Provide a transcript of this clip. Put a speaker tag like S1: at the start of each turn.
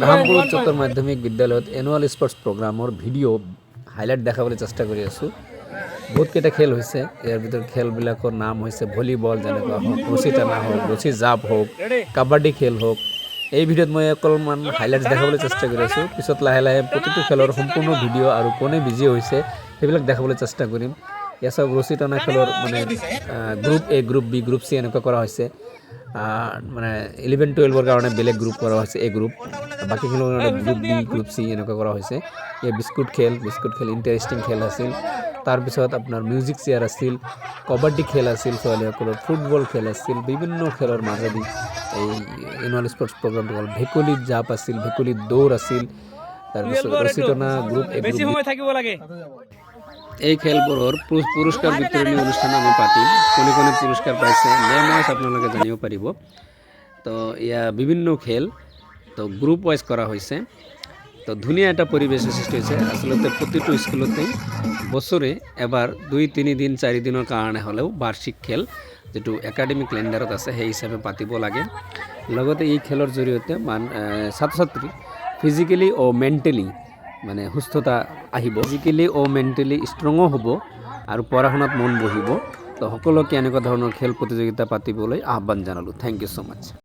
S1: গ্ৰামপুৰ উচ্চতৰ মাধ্যমিক বিদ্যালয়ত annual sports program video' highlight দেখাবলৈ চেষ্টা কৰি আছোঁ। বহুতকেইটা খেল হৈছে। ইয়াৰ ভিতৰত খেলবিলাকৰ নাম হৈছে ভলীবল যেনেকুৱা হওক ৰছী টানা হওক ৰছী জাপ হওক কাবাডী খেল হওক। এই ভিডিঅ'ত মই অকণমান হাইলাইটছ দেখাবলৈ চেষ্টা কৰি আছোঁ। পিছত লাহে লাহে প্ৰতিটো খেলৰ সম্পূৰ্ণ ভিডিঅ' আৰু কোনে বিজি হৈছে সেইবিলাক দেখাবলৈ চেষ্টা কৰিম। ইয়াত চাওক ৰছী টনা খেলৰ মানে group A group B group C এনেকুৱা কৰা হৈছে। মানে ইলেভেন টুৱেলভৰ কাৰণে বেলেগ গ্ৰুপ কৰা হৈছে এ গ্ৰুপ বাকীখিনিৰ কাৰণে গ্ৰুপ বি গ্ৰুপ চি এনেকুৱা কৰা হৈছে। এই বিস্কুট খেল বিস্কুট খেল ইণ্টাৰেষ্টিং খেল আছিল। তাৰপিছত আপোনাৰ মিউজিক চেয়াৰ আছিল কাবাডী খেল আছিল ছোৱালীসকলৰ ফুটবল খেল আছিল বিভিন্ন খেলৰ মাজেদি এই এনুৱেল স্পৰ্টছ প্ৰগ্ৰামটো হ'ল। ভেকুলীত জাপ আছিল ভেকুলীত দৌৰ আছিল। তাৰপিছত ৰছী টনা গ্ৰুপ এই খেলবোৰৰ পুৰ- পুৰস্কাৰ বিতৰণী অনুষ্ঠান আমি পাতিম। কোনে কোনে পুৰস্কাৰ পাইছে নেম ৱাইজ আপোনালোকে জানিব পাৰিব। তো এয়া বিভিন্ন খেল। তো গ্ৰুপ ৱাইজ কৰা হৈছে তো ধুনীয়া এটা পৰিৱেশৰ সৃষ্টি হৈছে আচলতে প্ৰতিটো স্কুলতেই বছৰে এবাৰ দুই তিনিদিন চাৰিদিনৰ কাৰণে হ'লেও বাৰ্ষিক খেল যিটো একাডেমিক কেলেণ্ডাৰত আছে, সেই হিচাপে পাতিব লাগে। লগতে এই খেলৰ জৰিয়তে মান ছাত্ৰ ছাত্ৰী ফিজিকেলি অ' মেণ্টেলি মানে সুস্থতা আহিব। ফিজিকেলি অ' মেণ্টেলি ষ্ট্ৰঙো হ'ব আৰু পঢ়া শুনাত মন বহিব। তো সকলোকে এনেকুৱা ধৰণৰ খেল প্ৰতিযোগিতা পাতিবলৈ আহ্বান জনালোঁ। Thank you so' much